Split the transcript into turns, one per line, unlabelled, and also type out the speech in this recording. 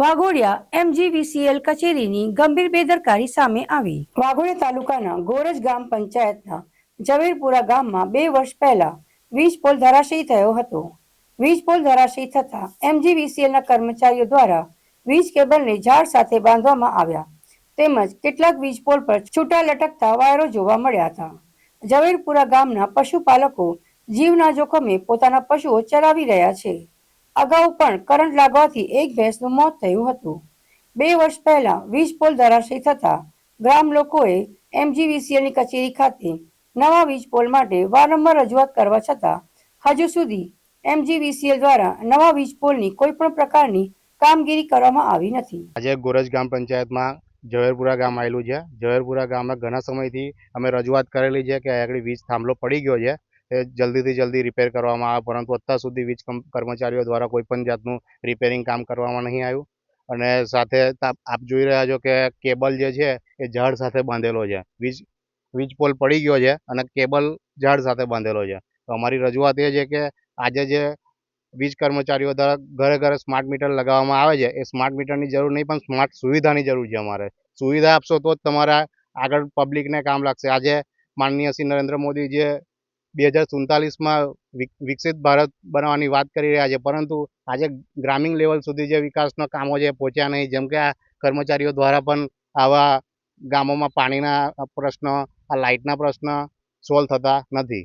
Waghodia MGVCL કચેરીની ગંભીર બેદરકારી સામે આવી. વાઘોડિયા તાલુકાના ગોરજ ગ્રામ પંચાયતના ઝવેરપુરા ગામમાં બે વર્ષ પહેલા વીજ પોલ ધરાશયી થયો હતો. વીજ પોલ ધરાશયી થતા એમજીવીસીએલના કર્મચારીઓ દ્વારા વીજ કેબલને ઝાડ સાથે બાંધવામાં આવ્યા. તેમજ કેટલાક વીજ પોલ પર છૂટા લટકતા વાયરો જોવા મળ્યા હતા. ઝવેરપુરા ગામના પશુપાલકો જીવના જોખમે પોતાના પશુઓ ચરાવી રહ્યા છે. અગાઉ પણ કરંટ લાગવાથી એક ભેંસનું મોત થયું હતું. બે વર્ષ પહેલા વીજ પોલ ધરાશયી થતા ગ્રામ લોકોએ એમજીવીસીએલની કચેરી ખાતે નવા વીજ પોલ માટે વારંવાર રજૂઆત કરવા છતાં હજુ સુધી એમજીવીસીએલ દ્વારા નવા વીજ પોલની કોઈ પણ પ્રકારની કામગીરી કરવામાં આવી નથી.
આજે ગોરજ ગ્રામ પંચાયતમાં ઝવેરપુરા ગામ આવેલું છે. ઝવેરપુરા ગામમાં ઘણા સમયથી અમે રજૂઆત કરેલી છે કે આગળ વીજ થાંભલો પડી ગયો છે. એ જલ્દીથી જલ્દી રિપેર કરવામાં આવે, પરંતુ અત્યાર સુધી વીજ કર્મચારીઓ દ્વારા કોઈ પણ જાતનું રિપેરિંગ કામ કરવામાં નહીં આવ્યું. અને સાથે આપ જોઈ રહ્યા છો કે કેબલ જે છે, એ ઝાડ સાથે બાંધેલો છે. વીજ વીજ પોલ પડી ગયો છે અને કેબલ ઝાડ સાથે બાંધેલો છે. તો અમારી રજૂઆત એ છે કે આજે જે વીજ કર્મચારીઓ દ્વારા ઘરે ઘરે સ્માર્ટ મીટર લગાવવામાં આવે છે, એ સ્માર્ટ મીટરની જરૂર નહીં, પણ સ્માર્ટ સુવિધાની જરૂર છે અમારે. સુવિધા આપશો તો જ તમારા આગળ પબ્લિકને કામ લાગશે. આજે માનનીય શ્રી નરેન્દ્ર મોદી જે બે હજાર સુડતાલીસમાં વિકસિત ભારત બનાવવાની વાત કરી રહ્યા છે. પરંતુ આજે ગ્રામીણ લેવલ સુધી જે વિકાસના કામો છે પહોંચ્યા નહીં. જેમ કે આ કર્મચારીઓ દ્વારા પણ આવા ગામોમાં પાણીના પ્રશ્ન, આ લાઇટના પ્રશ્ન સોલ્વ થતા નથી.